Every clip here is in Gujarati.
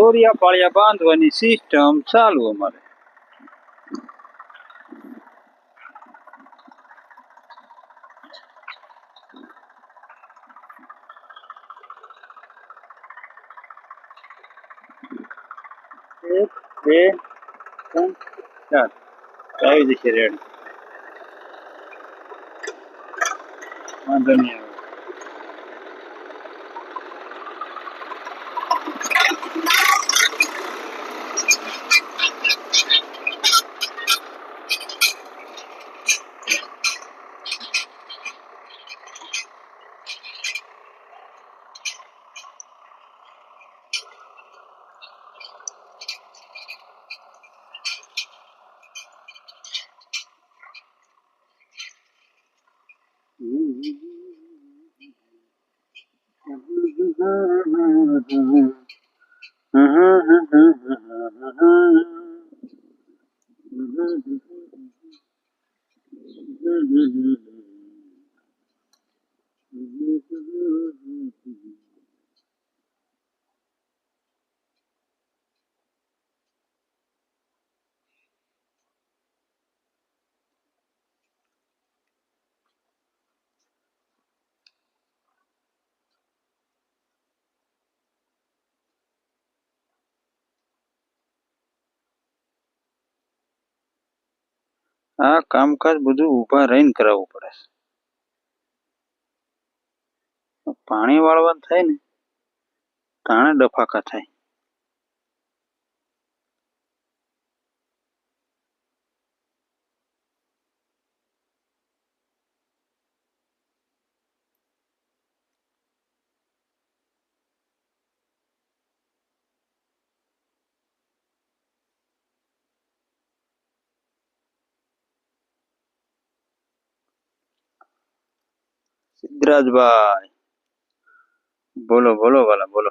દોરિયા પાળિયા બાંધવાની સિસ્ટમ ચાલુ અમારે. એક, બે, ત્રણ, ચાર. આવી જશે રેડ વાંધો નહીં આવે. Thank you. આ કામકાજ બધું ઊભા રહીને કરાવવું પડે છે. પાણી વાળવાનું થાય ને, તાણે ડફાકા થાય. સિદ્ધરાજભાઈ બોલો બોલો વાલા બોલો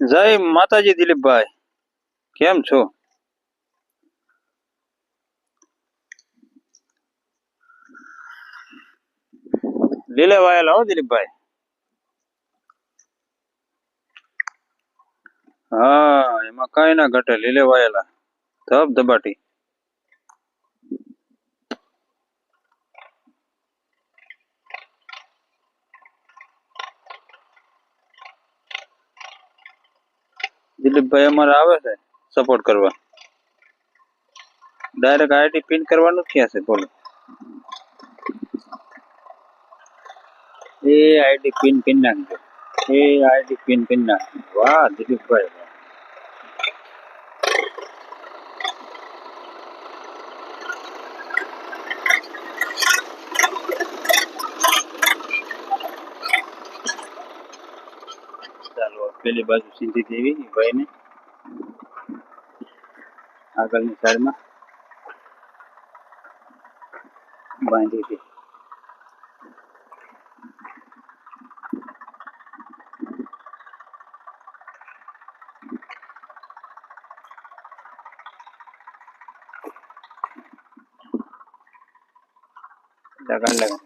જય માતાજી દિલીપભાઈ કેમ છો? લીલે વાયેલા હો દિલીપભાઈ. હા, એમાં કઈ ના ઘટે, લીલે વાયેલા. ધબ ધબાટી. દિલીપભાઈ અમારે આવે છે? સપોર્ટ કરવા. ડાયરેક્ટ આઈડી પિન કરવાનું ક્યાં છે, બોલો. એ આઈડી પિન પિન નાખજો. એ આઈડી પિન પિન નાખજો. વાહ, દિલીપભાઈ. વાહ. ચાલો, પેલી બાજુ સીધી દેવી, ભાઈને. આગળની સાઈડમાં બાંધી હતી લગન લગન.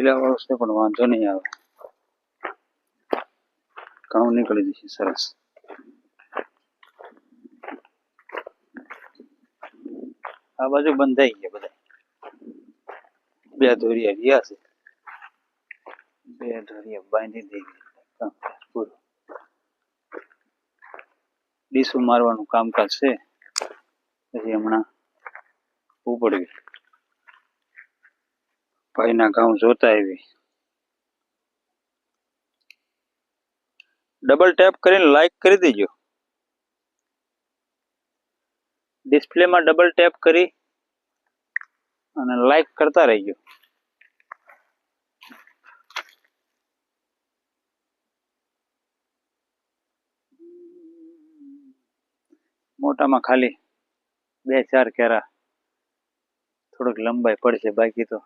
ઢીલા વાળું છે, પણ વાંધો નહીં આવે. કામ નીકળી જશે, સરસ. આ બાજુ બંધાઈ ગયા બધા બે ધોરિયા રહ્યા છે. બે ધોરિયા બાંધી દઈ કામ પૂરું. ડીસું મારવાનું કામકાજ છે. પછી હમણાં ઉપડવી ભાઈના ઘઉં જોતા આવી. ડબલ ટેપ કરીને લાઈક કરી દેજો. ડિસ્પ્લેમાં ડબલ ટેપ કરી અને લાઈક કરતા રહેજો. મોટામાં ખાલી બે ચાર કેરા. થોડુંક લંબાઈ પડશે બાકી તો.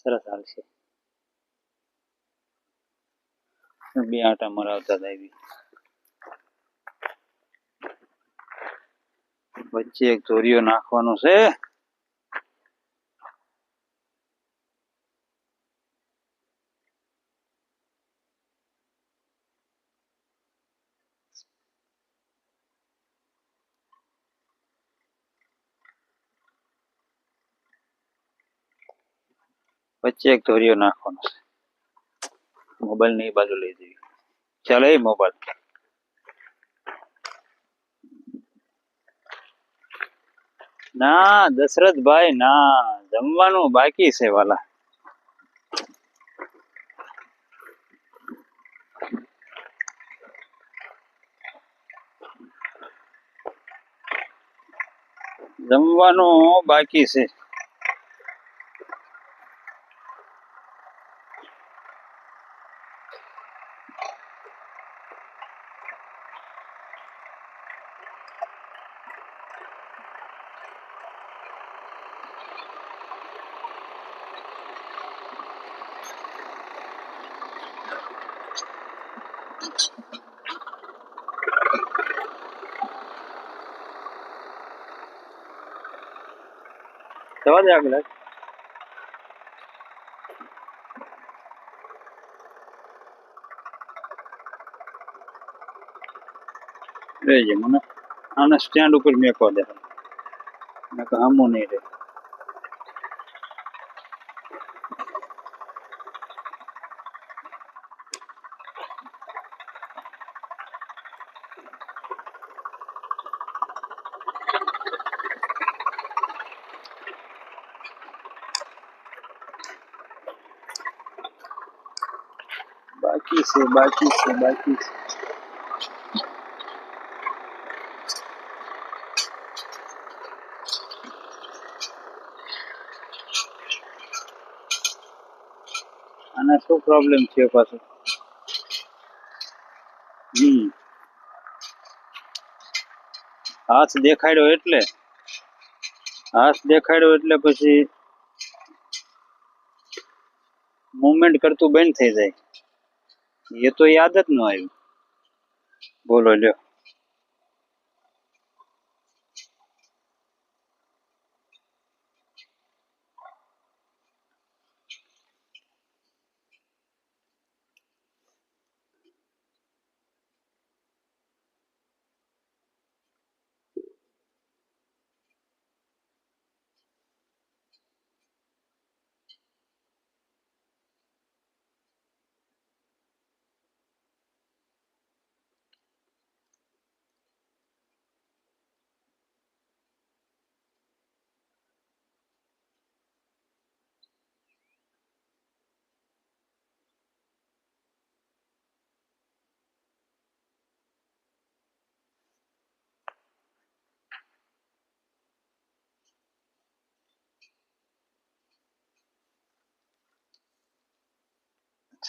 સરસ હાલશે બે આટા મરાવતા હતા એવી વચ્ચે એક ચોરીઓ નાખવાનો છે. વચ્ચે એક ધોરિયો નાખવાનો છે. મોબાઈલની બાજુ લઈ જઈએ. ચાલે એ મોબાઈલ. ના, દશરથભાઈ, ના, જમવાનું બાકી છે વાલા. જમવાનું બાકી છે. આગળ રહેજે મને આના સ્ટેન્ડ ઉપર મેકવા દે નકર આમો નહીં રહે બાકી છે બાકી છે બાકી છે શું પ્રોબ્લેમ છે પાછો? હમ. હાથ દેખાડ્યો એટલે? હાથ દેખાડ્યો એટલે પછી મુવમેન્ટ કરતું બંધ થઈ જાય. એ તો યાદ જ ન આવ્યું બોલો લ્યો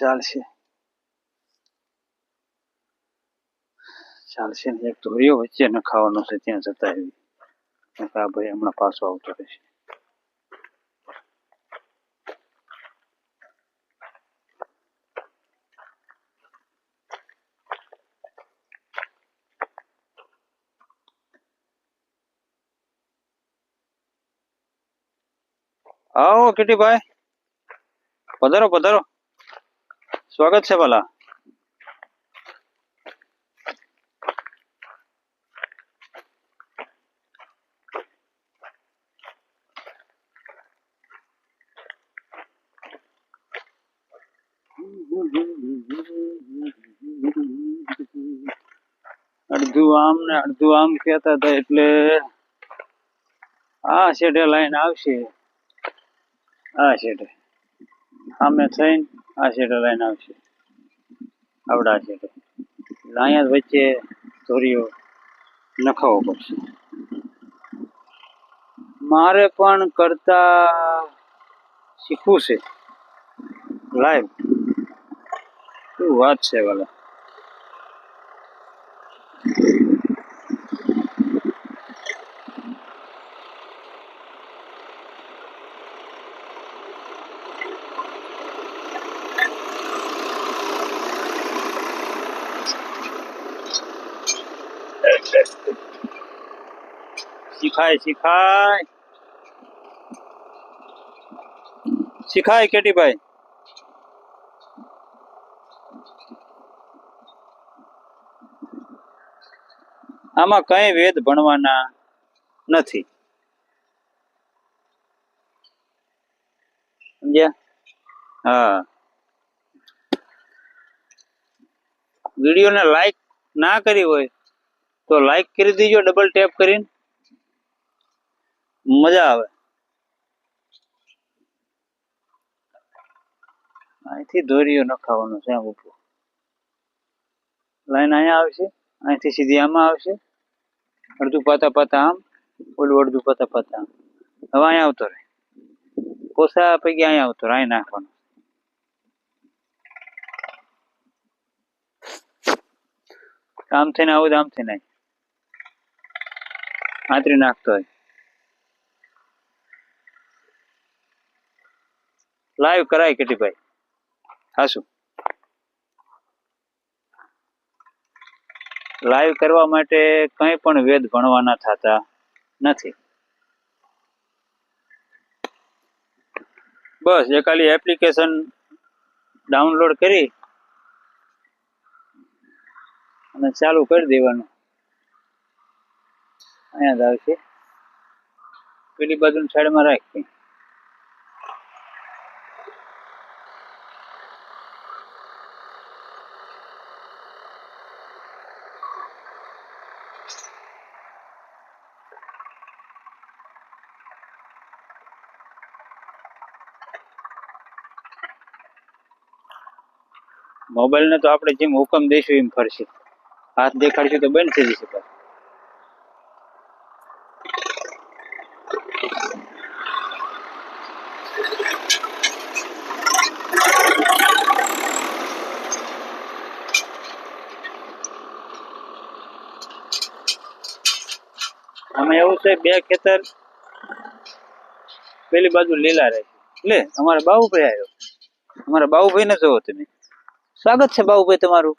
ચાલશે. ચાલશે ને એક ધોરીઓ વચ્ચે ખાવાનું છે, ત્યાં જતા એવી આ ભાઈ હમણાં પાછો આવતો રહેશે. આવો, કિટીભાઈ. પધારો પધારો. સ્વાગત છે ભલા. અડધું આમ ને અડધું આમ કેતા હતા એટલે આ શેઠે લાઈન આવશે. આ શેઠે. સામે થઈને આ શેઠે લાઈન આવશે. આવડા શેઠે. એટલે અહીંયા વચ્ચે ધોરીઓ નખાવો પડશે. મારે પણ કરતા શીખવું છે. લાઈવ. શું વાત છે વાલા. શીખાય શીખાય. શીખાય કેટીભાઈ. આમાં કઈ વેદ ભણવાના નથી. સમજ્યા? હા. વિડીયોને લાઈક ના કરી હોય તો લાઈક કરી દેજો ડબલ ટેપ કરીને. મજા આવે. અહીંથી દોરીઓ નખાવાનું છે આમ ઉપર. લાઈન અહીંયા આવશે અહીંથી સીધી આમાં આવશે અડધું પાતા પાતા આમ, ઓલું અડધું પાતા પાતા આમ. હવે અહીંયા આવતો રહે. કોસા પૈકી અહીંયા આવતો રહે અહીં નાખવાનો. આમ થઈને આવું આમ થઈને. આંતરી નાખતો હોય. લાઈવ કરાય કેટીભાઈ હાશું લાઈવ કરવા માટે કંઈ પણ વેદ ભણવાના થતા નથી. બસ એ ખાલી એપ્લિકેશન ડાઉનલોડ કરી અને ચાલુ કરી દેવાનું. અહીંયા જ આવશે. પેલી બાજુ સાઈડમાં રાખી. મોબાઈલ ને તો આપણે જેમ હુકમ દઈશું એમ ફરશે. હાથ દેખાડશું તો બંધ થઈ જશે અમે એવું છે, બે ખેતર પેલી બાજુ લીલા રહે છે. લે, અમારા બાબુભાઈ આવ્યો. અમારા બાબુભાઈ ને જોવો તમે. સ્વાગત છે બાબુભાઈ તમારું.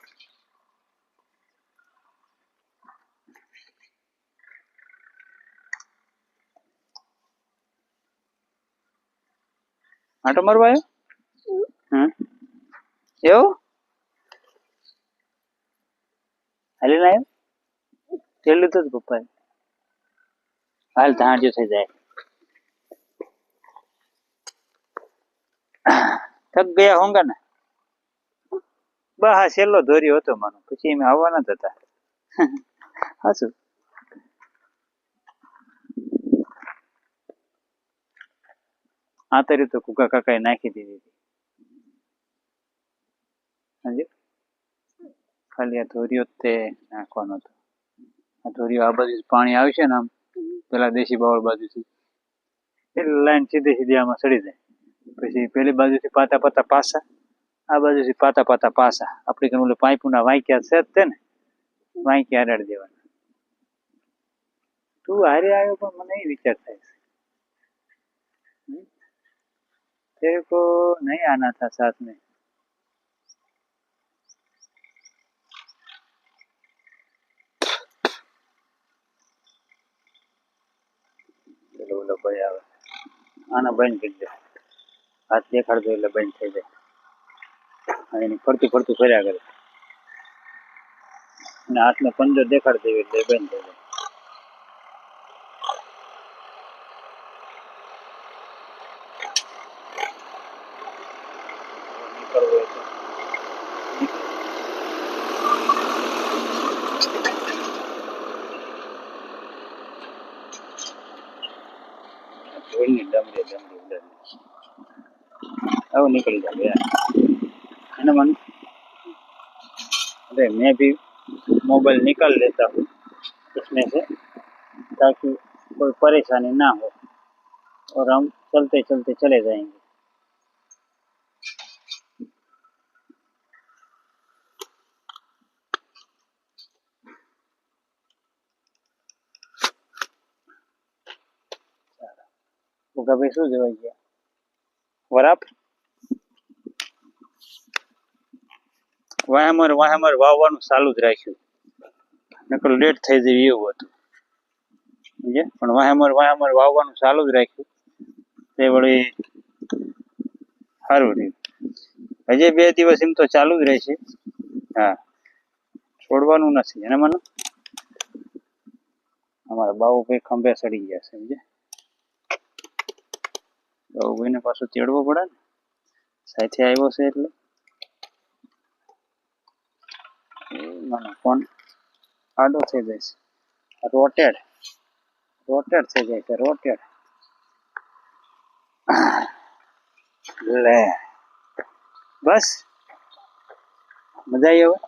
આટો મારવા આવ્યો? એવું? હાલીને આવ્યો તેલ લીધું પપ્પાએ. હાલ ધાણજો થઈ જાય. થક ગયા હોંગા ને. બા, હા, છેલ્લો ધોર્યો હતો માનો પછી એમ આવવાના જ હતા. હાશું આ તરી તો કુકા કાકાએ નાખી દીધી હતી. ખાલી આ ધોર્યો તે નાખવાનો હતો. આ ધોર્યો આ બાજુ પાણી આવશે ને આમ, પેલા દેશી બાવળ બાજુથી. એટલે લાઈન સીધી સીધી આમાં સડી જાય. પછી પેલી બાજુથી પાતા પાતા પાસા આ બાજુથી પાતા પાતા પાસા આપણે કે ઓલે પાઇપુના વાંક્યા છે તે ને. વાંક્યા અડાડી દેવાના. તું હારે આવ્યો પણ મને એ વિચાર થાય છે. તેરે કો નહીં આના થા સાથ ને ભાઈ આવે. આના બંધ કરી દે. હાથ દેખાડ દો એટલે બંધ થઈ જાય. એની ફરતી ફરતું ફર્યા કરે. અને હાથને પંજો દેખાડ દેવી એટલે બંધ થઈ જાય. આવું નીકળી જાય मन अरे, मैं भी मोबाइल निकाल लेता हूँ उसमें से, ताकि कोई परेशानी ना हो। और हम चलते चलते चले जाएँगे। वो कभी शू गया और आप? વાહમર, વાહેમર વાવવાનું ચાલુ જ રાખ્યું. નકર લેટ થઈ જાય એવું હતું. સમજે પણ વાહેમર વાહેમર વાવવાનું ચાલુ જ રાખ્યું. તે વળી સારું રહ્યું. હજી બે દિવસ એમ તો ચાલુ જ રહેશે. હા. છોડવાનું નથી. એને મને? અમારા બાબુભાઈ ખંભે સડી ગયા છે, સમજ્યા? બાબુભાઈને પાછું તેડવો પડે ને? સાથે આવ્યો છે એટલે? મને ફોન આડો થઈ જાય છે. રોટેડ. રોટેડ થઈ જાય લે. બસ. મજા આવી હવે?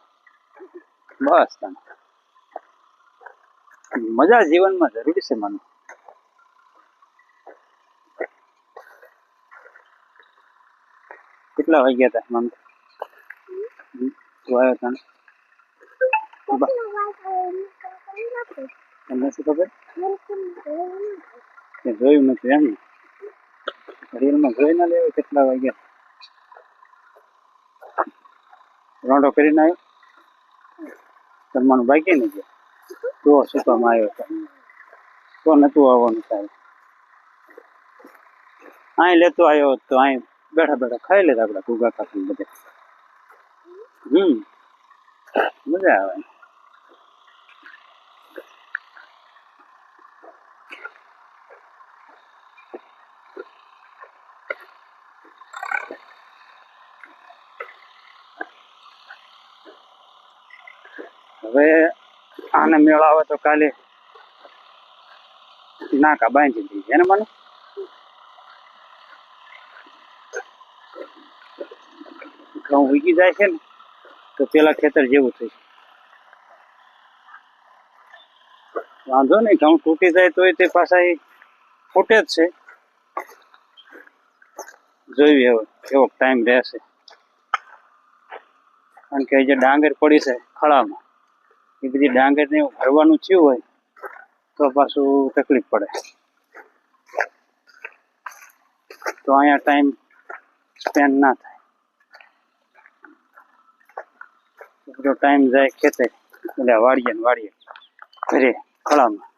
બસ. તમે મજા જીવનમાં જરૂરી છે મને. કેટલા વાગ્યા હતા મન જોયા આવ્યો તને તમને શું ખબર જોયું નથી એમ ને રીલમાં જોઈ ના લેવું કેટલા વાગ્યા રોંડો કરીને આવ્યો જમવાનું બાકી નહીં ગયો તો કામ આવ્યો હતો તો નતું આવવાનું સાહેબ અહીં લેતો આવ્યો તો અહીં બેઠા બેઠા ખાઈ લેતા આપણે ગુગા કાપી બધે હમ મજા આવે હવે આને મેળ આવે તો કાલે નાકા બાંધી દીધી. એને મને? ઘઉં ઉગી જાય છે ને, તો પેલા ખેતર જેવું થશે વાંધો નહીં, ઘઉં તૂટી જાય તોય તે પાછા એ ફૂટે જ છે. જોઈએ હવે એવો ટાઈમ રહેશે. કારણ કે જે ડાંગર પડી છે ખળામાં. એ બધી ડાંગરને ભરવાનું થયું હોય, તો પાછું તકલીફ પડે. તો અહીંયા ટાઈમ સ્પેન્ડ ના થાય. બધો ટાઈમ જાય ખેતર, એટલે વાડીએ ને વાડીએ, ઘરે ખળામાં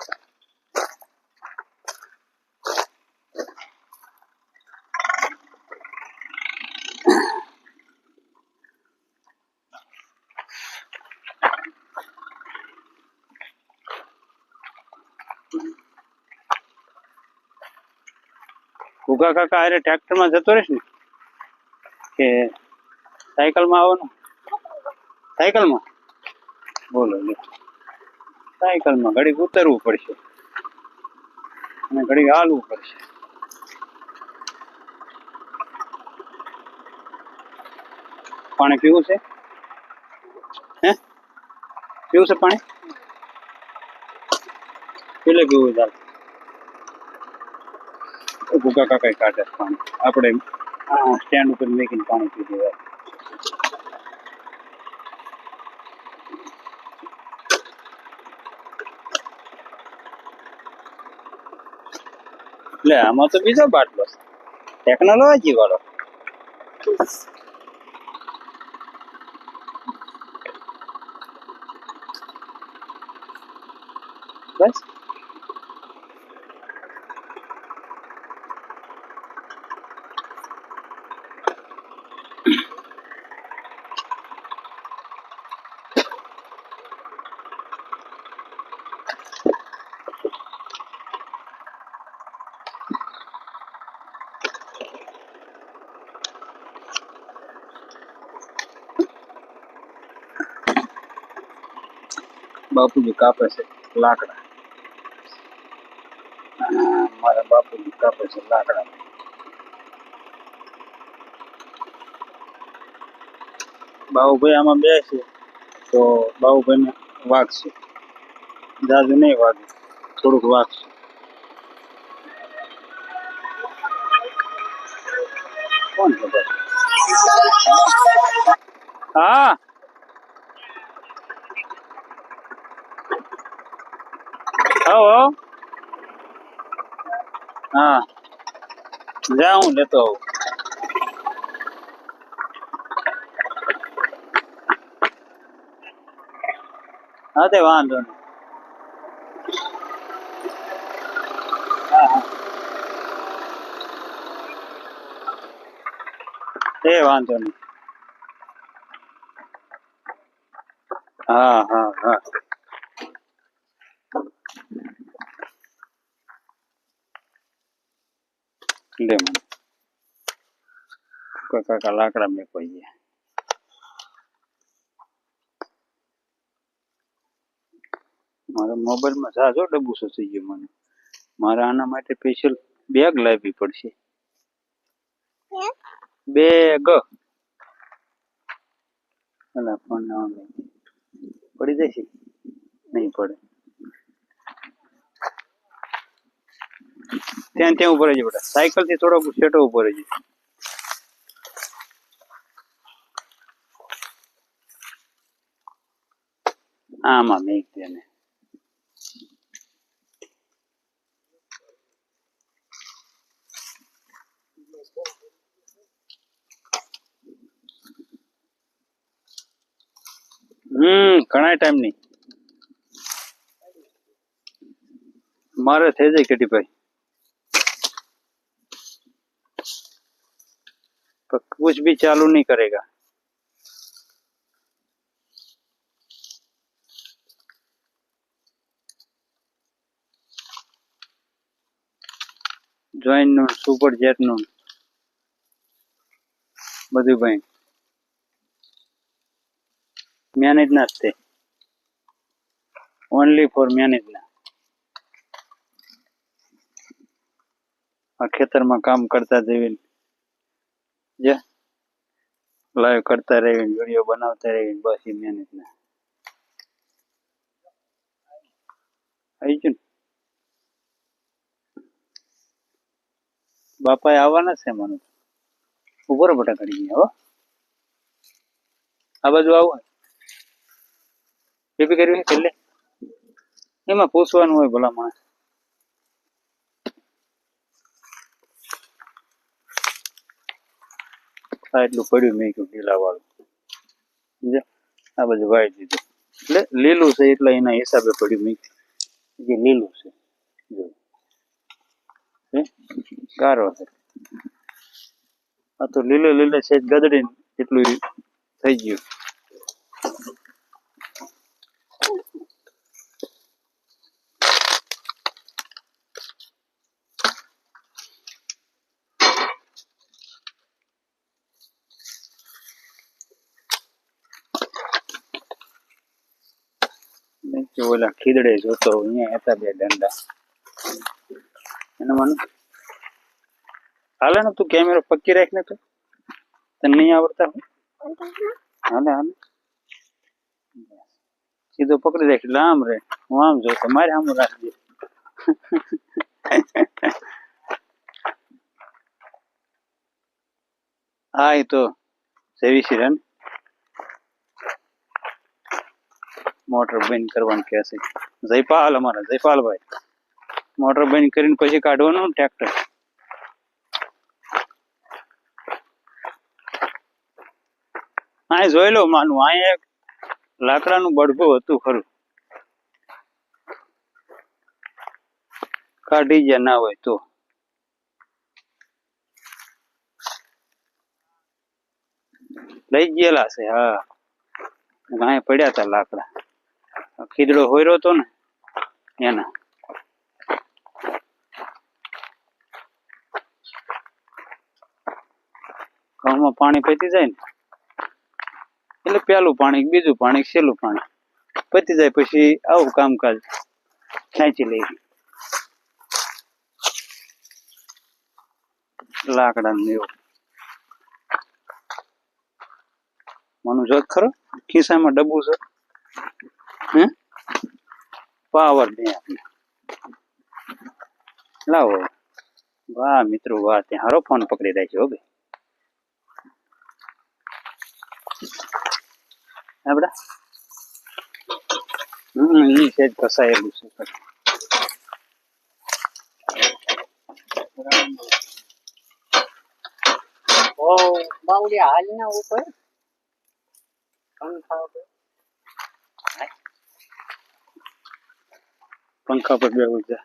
ભૂગા કાકા અરે ટ્રેક્ટરમાં જતો રહીશ ને, કે સાયકલમાં આવવાનું? સાયકલમાં? બોલો સાયકલ સાયકલમાં ઘડીક ઉતરવું પડશે અને ઘડીક હાલવું પડશે. પાણી પીવું છે? હે? પીવું છે પાણી? પેલે પીવું ચાલ ભૂકા કાકા કાઢે પાણી. આપણે સ્ટેન્ડ ઉપર મૂકીને પાણી પી દેવાય એટલે આમાં તો બીજો બાટલો ટેકનોલોજી વાળો. બસ. બાપુજી કાપે છે લાકડા. મારા બાપુજી કાપે છે લાકડા. બાહુભાઈ આમાં બે છે તો બાબુભાઈને વાગશે. જાજુ નહીં વાગે, થોડુંક વાગશે. કોણ ખબર? હા? આવો હા. જા હું લેતો આવું. હા, તે વાંધો નહીં. એ વાંધો નહીં. હા હા હા. લે મને કોઈ કાકા લાકડા મેં કોઈ ગયા મારા મોબાઈલમાં જાજો ડબ્બુસો થઈ ગયો મને. મારે આના માટે સ્પેશિયલ બેગ લાવવી પડશે. બેગ અલા ફોન ના. પડી જશે? નહીં પડે. ત્યાં ત્યાં ઊભો જ બેટા સાયકલથી થોડો સેટો ઊભો જ આમાં મેઘ તેને હમ, ઘણા ટાઈમની. મારે થઈ જાય કેટીભાઈ. पर कुछ भी चालू नहीं करेगा જોઈન નું સુપર જેટ નું બધું ભાઈ મેનેજ ના જ તે ઓનલી ફોર મેનેજ ના આ ખેતરમાં કામ કરતા જેવી જે લાઈવ કરતા રહેવી વીડિયો બનાવતા રહેવી બસ એ મહેનત ના. આવી ગયું ને? બાપાએ આવવાના છે મને ઉપર બટા કરી ગયા હો. આ બાજુ આવો. બેબી કરવી છેલ્લે. એમાં પૂછવાનું હોય ભલા માણસ. આ એટલું પડ્યું મેં કીધું લીલા વાળું સમજ્યા? આ બધું વાઈ દીધું. એટલે લીલું છે એટલે એના હિસાબે પડ્યું મેં જે લીલું છે, જો? ગારો છે. આ તો લીલે લીલે છે ગદડી એટલું થઈ ગયું. નીચે ઓલા ખીદડે જોતો અહીંયા હતા બે દંડા એનું મને, હાલે ને તું કેમેરો પક્કી રાખ ને તું? તને નહીં આવડતા હોય? હાલે હાલે. સીધો પકડી રાખ, એટલે આમ રે, હું આમ જોઉં તો મારે આમ રાખજે. હા, એ તો સેવી રન મોટર બંધ કરવાનું કહે છે. જયપાલ અમારા, જયપાલભાઈ. મોટર બંધ કરીને પછી કાઢવાનું ટ્રેક્ટર. અહીં જોઈ લો માનું અહીંયા એક લાકડાનું બળગું હતું ખરું. કાઢી ગયા ના હોય તો. લઈ ગયેલા છે, હા. અહીંયા પડ્યા હતા લાકડા. ખીદડો હોયરો તો ને, એના. ઘઉંમાં પાણી પતી જાય ને, એટલે પેલું પાણી, બીજું પાણી, છેલ્લું પાણી. પતી જાય પછી આવું કામકાજ ખેંચી લઈ લાકડા ને એવું. મનુ જોત ખરો? ખિસ્સામાં ડબ્બુ છે. પાવર આપણે લાવો. વાહ, મિત્રો, વાહ, ત્યાં હારો ફોન પકડી રાખ્યો, હો ભાઈ. આપડા? હમ, ઈ છે કસાયેલું છે. ઓ બાવડી હાલ ના ઉપર પંખા ઉપર. પંખા પર બેવું છે.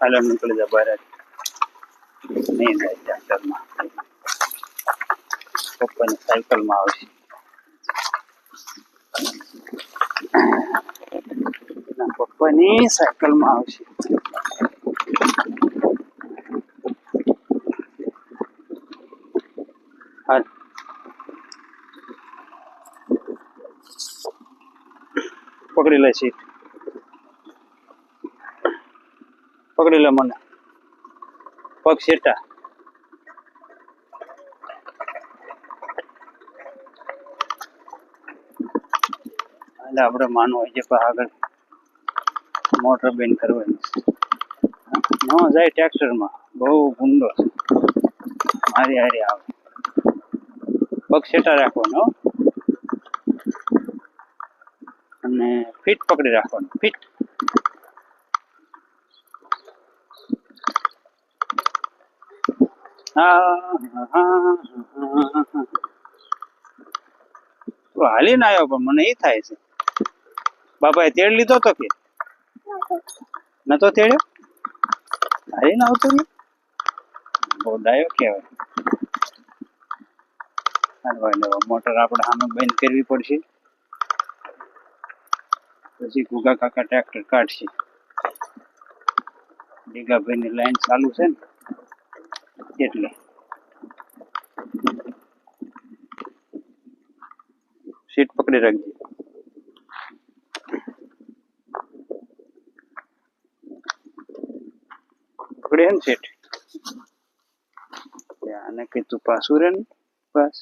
હાલો નીકળી જા બહાર. નહીં જાય ટ્રેક્ટરમાં પપ્પાની સાયકલમાં આવશે એના પપ્પાની સાયકલમાં આવશે હાલ પકડી લે સીટ પકડી લે મને પગ શેટા એટલે આપણે માનવું હોય છે પણ આગળ મોટર બેન કરવાની. ન જાય ટ્રેક્ટરમાં. બહુ ગુંડો મારી હારી આવે. પગ સેટા રાખવાનો. અને ફીટ પકડી રાખવાનું. ફીટ. હાલીને આવ્યો પણ મને એ થાય છે. બાપાએ તેડ લીધો તો કે? નતો તેડ્યો? હાલીને આવતો ને બહુ ડાયો કહેવાય. મોટર આપણે સામે બંધ કરવી પડશે. પછી ગુગા કાકા ટ્રેક્ટર કાઢશે. દીગાભાઈની લાઈન ચાલુ છે ને, એટલે. સીટ પકડી રાખજે. પકડી હે ને સીટ આને કીધું પાછું રે ને બસ.